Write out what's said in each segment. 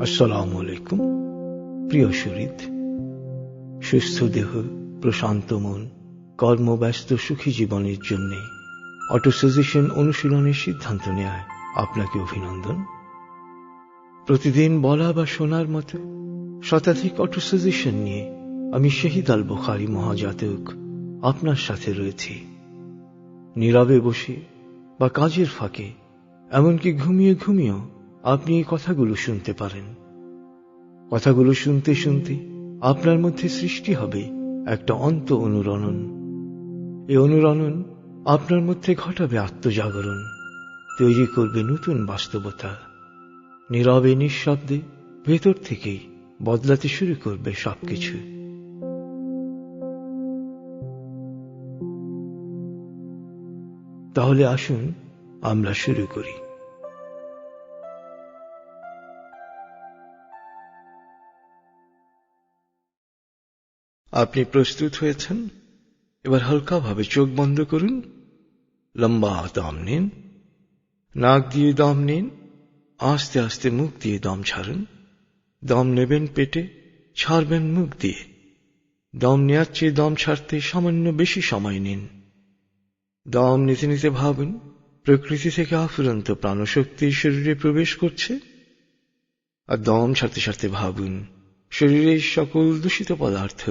আসসালামু আলাইকুম। প্রিয় শরীদ সুস্থ দেহ, প্রশান্ত মন, কর্মব্যস্ত সুখী জীবনের জন্য অটোসাজেশন অনুশীলনের সিদ্ধান্ত নেয় আপনাকে অভিনন্দন। প্রতিদিন বলা বা শোনার মতো শতাধিক অটোসাজেশন নিয়ে আমি শহীদ আল বুখারি মহাজাতক আপনার সাথে রয়েছি। নীরবে বসে বা কাজের ফাঁকে এমনকি ঘুমিয়ে ঘুমিয়েও আপনি এই কথাগুলো শুনতে পারেন। কথাগুলো শুনতে শুনতে আপনার মধ্যে সৃষ্টি হবে একটা অন্ত অনুরণন। এই অনুরণন আপনার মধ্যে ঘটাবে আত্মজাগরণ, তৈরি করবে নতুন বাস্তবতা। নীরবে, নিঃশব্দে ভেতর থেকেই বদলাতে শুরু করবে সবকিছু। তাহলে আসুন আমরা শুরু করি। আপনি প্রস্তুত হয়েছেন? এবার হালকাভাবে চোখ বন্ধ করুন। লম্বা দম নিন। নাক দিয়ে দম নিন। আস্তে আস্তে মুখ দিয়ে দম ছাড়ুন। দম নেবেন পেটে, ছাড়বেন মুখ দিয়ে। দম নেওয়ার চেয়ে দম ছাড়তে সামান্য বেশি সময় নিন। দম নিতে নিতে ভাবুন, প্রকৃতি থেকে আফুরন্ত প্রাণশক্তি শরীরে প্রবেশ করছে। আর দম ছাড়তে ছাড়তে ভাবুন, শরীরের সকল দূষিত পদার্থ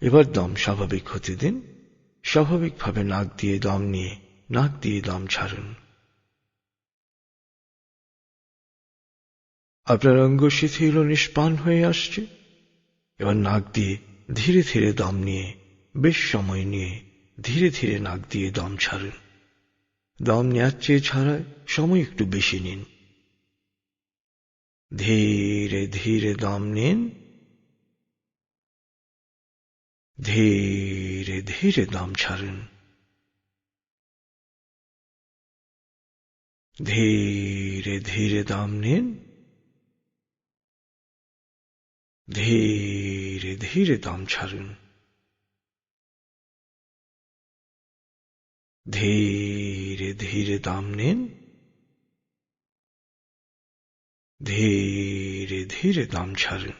এবার দম স্বাভাবিক হতে দিন। স্বাভাবিকভাবে নাক দিয়ে দম নিয়ে নাক দিয়ে দম ছাড়ুন। আপনার অঙ্গ শিথিল নিষ্পান হয়ে আসছে। এবার নাক দিয়ে ধীরে ধীরে দম নিয়ে, বেশ সময় নিয়ে ধীরে ধীরে নাক দিয়ে দম ছাড়ুন। দম নেওয়ার চেয়ে ছাড়ায় সময় একটু বেশি নিন। ধীরে ধীরে দম নিন। ধীরে ধীরে দম ছাড়ুন। ধীরে ধীরে দম নিন। ধীরে ধীরে দম ছাড়ুন। ধীরে ধীরে দম নিন। ধীরে ধীরে দম ছাড়ুন।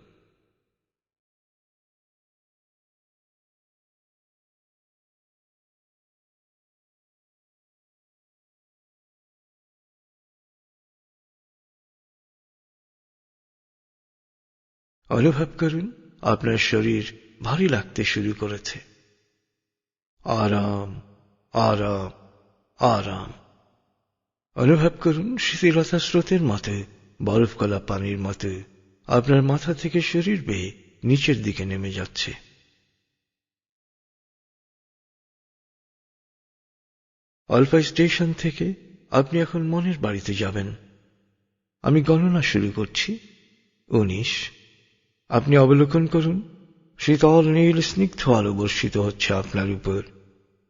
অনুভব করুন, আপনার শরীর ভারী লাগতে শুরু করেছে। আরাম আরাম আরাম। অনুভব করুন, শিথিলতা স্রোতের মতে, বরফ গলা পানির মতে, আপনার মাথা থেকে শরীর বেয়ে নিচের দিকে নেমে যাচ্ছে। অল্পা স্টেশন থেকে আপনি এখন মনের বাড়িতে যাবেন। আমি গণনা শুরু করছি। উনিশ আপনি অবলোকন করুন। শীতল নীল স্নিগ্ধ আলো বর্ষিত হচ্ছে আপনার উপর।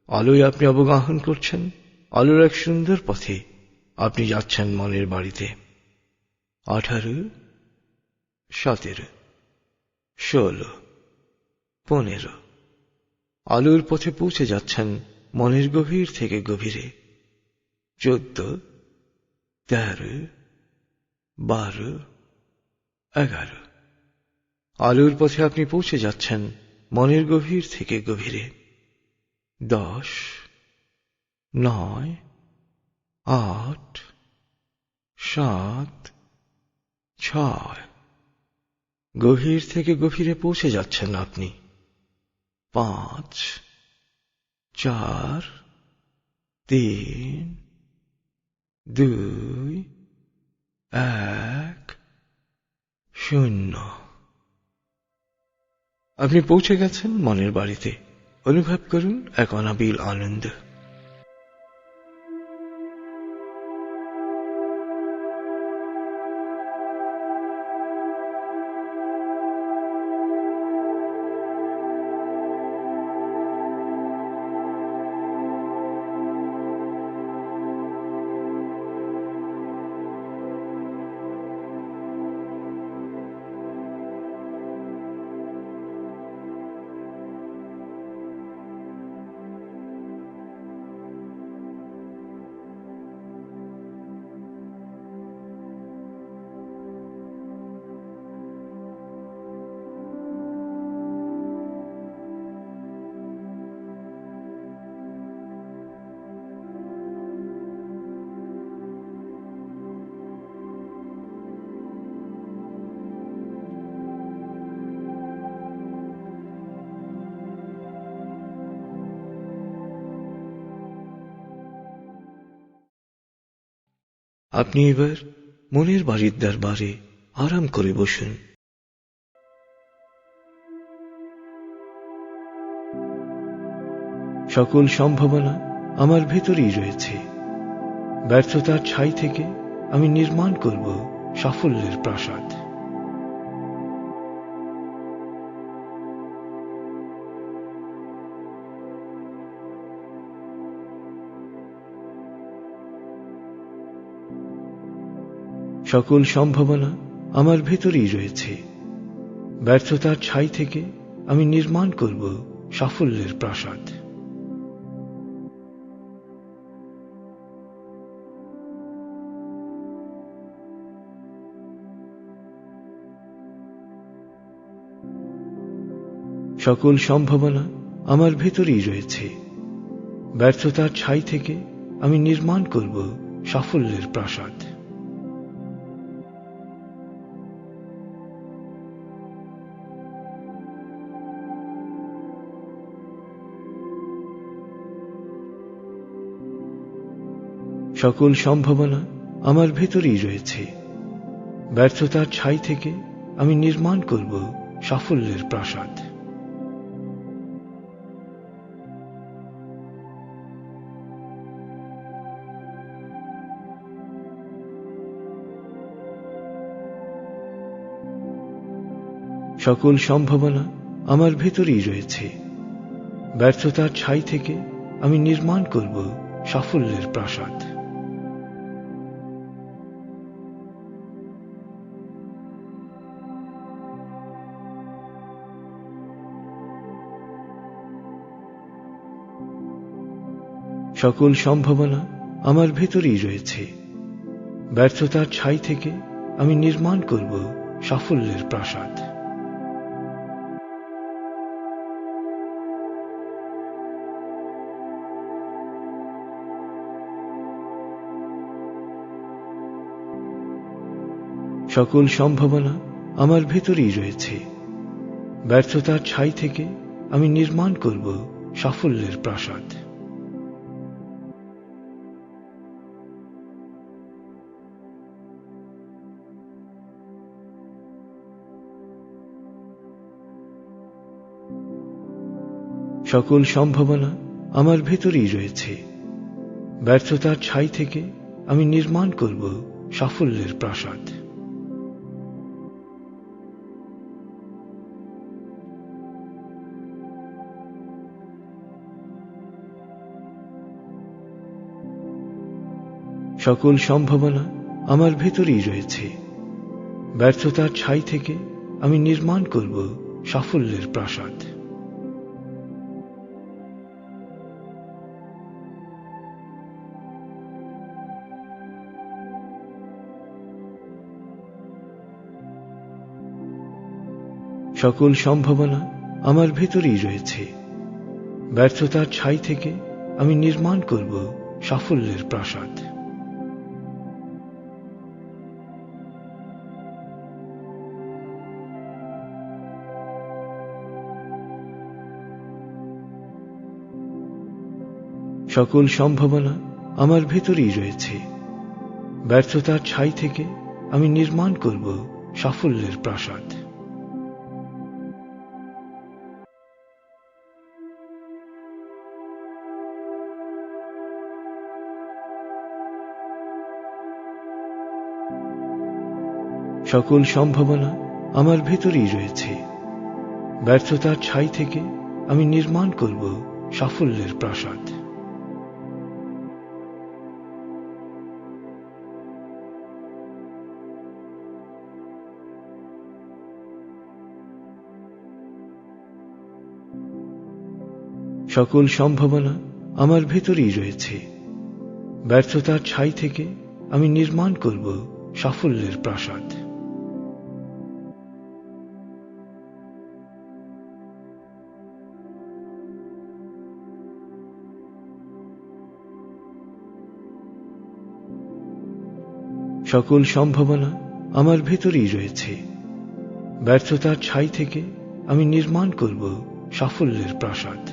আলোয় আপনি অবগাহন করছেন। আলোর এক সুন্দর পথে আপনি যাচ্ছেন মনের বাড়িতে। আঠারো, সতেরো, ষোলো, পনেরো। আলোর পথে পৌঁছে যাচ্ছেন মনের গভীর থেকে গভীরে। চোদ্দ, তেরো, বারো, এগারো। আলোর পথে আপনি পৌঁছে যাচ্ছেন, মনের গভীর থেকে গভীরে। দশ, নয়, আট, সাত, ছয়। গভীর থেকে গভীরে পৌঁছে যাচ্ছেন আপনি। পাঁচ, চার, তিন, দুই, এক, শূন্য। আপনি পৌঁছে গেছেন মনের বাড়িতে। অনুভব করুন এক অনাবিল আনন্দ। আপনি এবার মনের বাড়ির দরবারে আরাম করে বসুন। সকল সম্ভাবনা আমার ভেতরেই রয়েছে। ব্যর্থতার ছাই থেকে আমি নির্মাণ করব সাফল্যের প্রাসাদ। সকল সম্ভাবনা আমার ভেতরেই রয়েছে। ব্যর্থতার ছাই থেকে আমি নির্মাণ করব সাফল্যের প্রাসাদ। সকল সম্ভাবনা আমার ভেতরেই রয়েছে। ব্যর্থতার ছাই থেকে আমি নির্মাণ করব সাফল্যের প্রাসাদ। সকল সম্ভাবনা আমার ভেতরেই রয়েছে। ব্যর্থতার ছাই থেকে আমি নির্মাণ করব সাফল্যের প্রাসাদ। সকল সম্ভাবনা আমার ভেতরেই রয়েছে। ব্যর্থতার ছাই থেকে আমি নির্মাণ করব সাফল্যের প্রাসাদ। সকল সম্ভাবনা আমার ভেতরেই রয়েছে। ব্যর্থতার ছাই থেকে আমি নির্মাণ করব সাফল্যের প্রাসাদ। সকল সম্ভাবনা আমার ভেতরেই রয়েছে। ব্যর্থতার ছাই থেকে আমি নির্মাণ করব সাফল্যের প্রাসাদ। সকল সম্ভাবনা আমার ভেতরেই রয়েছে। ব্যর্থতার ছাই থেকে আমি নির্মাণ করব সাফল্যের প্রাসাদ। সকল সম্ভাবনা আমার ভেতরেই রয়েছে। ব্যর্থতার ছাই থেকে আমি নির্মাণ করব সাফল্যের প্রাসাদ। সকল সম্ভাবনা আমার ভেতরেই রয়েছে। ব্যর্থতার ছাই থেকে আমি নির্মাণ করব সাফল্যের প্রাসাদ। সকল সম্ভাবনা আমার ভেতরেই রয়েছে। ব্যর্থতার ছাই থেকে আমি নির্মাণ করব সাফল্যের প্রাসাদ। সকল সম্ভাবনা আমার ভেতরেই রয়েছে। ব্যর্থতার ছাই থেকে আমি নির্মাণ করব সাফল্যের প্রাসাদ। সকল সম্ভাবনা আমার ভেতরেই রয়েছে। ব্যর্থতার ছাই থেকে আমি নির্মাণ করব সাফল্যের প্রাসাদ। সকল সম্ভাবনা আমার ভেতরেই রয়েছে। ব্যর্থতার ছাই থেকে আমি নির্মাণ করব সাফল্যের প্রাসাদ।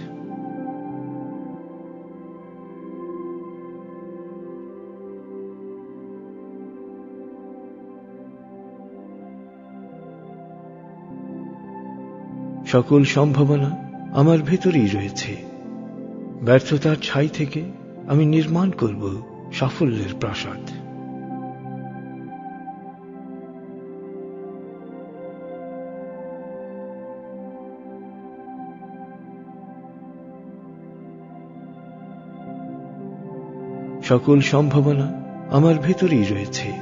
সকল সম্ভাবনা আমার ভেতরেই রয়েছে। ব্যর্থতার ছাই থেকে আমি নির্মাণ করব সাফল্যের প্রাসাদ। সকল সম্ভাবনা আমার ভেতরেই রয়েছে।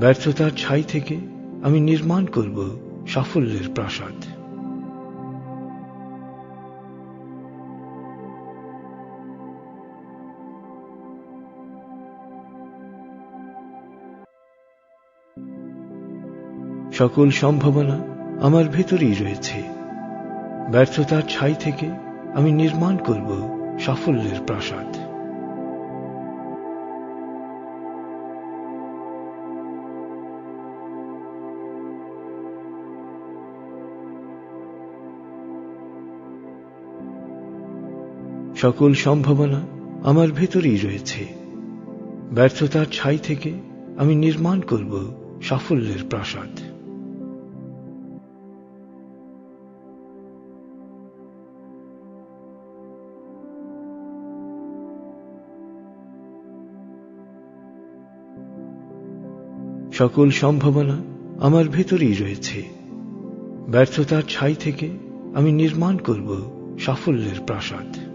ব্যর্থতার ছাই থেকে আমি নির্মাণ করব সাফল্যের প্রাসাদ। সকল সম্ভাবনা আমার ভেতরেই রয়েছে। ব্যর্থতার ছাই থেকে আমি নির্মাণ করব সাফল্যের প্রাসাদ। সকল সম্ভাবনা আমার ভেতরেই রয়েছে। ব্যর্থতার ছাই থেকে আমি নির্মাণ করব সাফল্যের প্রাসাদ। সকল সম্ভাবনা আমার ভেতরেই রয়েছে। ব্যর্থতার ছাই থেকে আমি নির্মাণ করব সাফল্যের প্রাসাদ।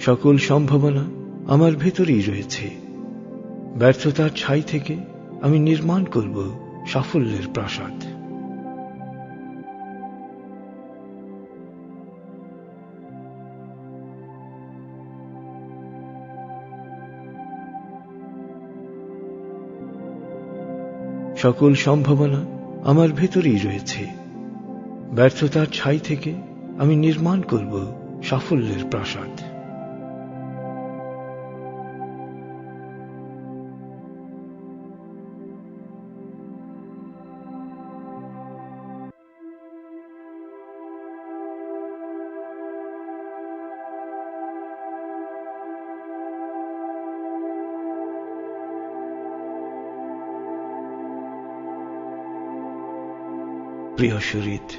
সকল সম্ভাবনা আমার ভেতরেই রয়েছে। ব্যর্থতার ছাই থেকে আমি নির্মাণ করব সাফল্যের প্রাসাদ। সকল সম্ভাবনা আমার ভেতরেই রয়েছে। ব্যর্থতার ছাই থেকে আমি নির্মাণ করব সাফল্যের প্রাসাদ। প্রিয় সুরিত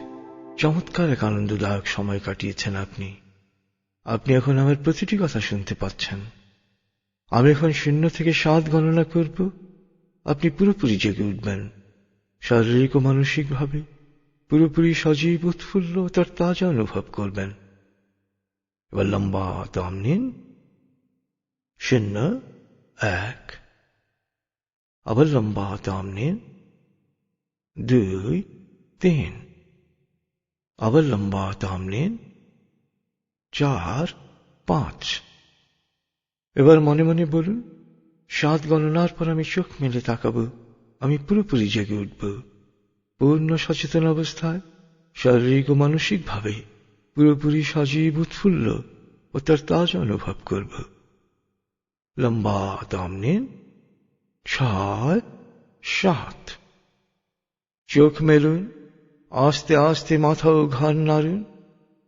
চমৎকার এক আনন্দদায়ক সময় কাটিয়েছেন আপনি। আপনি এখন আমার প্রতিটি কথা শুনতে পাচ্ছেন। আমি এখন শূন্য থেকে সাত গণনা করব। আপনি পুরোপুরি জেগে উঠবেন। শারীরিক ও মানসিকভাবে পুরোপুরি সজীব, উৎফুল্ল তার তাজা অনুভব করবেন। এবার লম্বা দম নিন। শূন্য, এক। আবার লম্বা দম নিন। দুই। আবার লম্বা দম চার পাঁচ এবার মনে মনে বলুন সাত গণনার পর আমি চোখ মেলে তাকাবো আমি পুরোপুরি জেগে উঠব পূর্ণ সচেতন অবস্থায় শারীরিক ও মানসিকভাবে পুরোপুরি সজীব উৎফুল্ল ও তার তাজা অনুভব করব লম্বা দম নিন ছয় সাত চোখ মেলুন আস্তে আস্তে মাথাও ঘর নাড়ুন,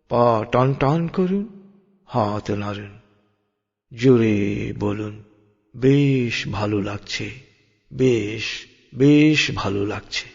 পা টান টান করুন, হাত নাড়ুন। জোরে বলুন, বেশ ভালো লাগছে, বেশ বেশ ভালো লাগছে।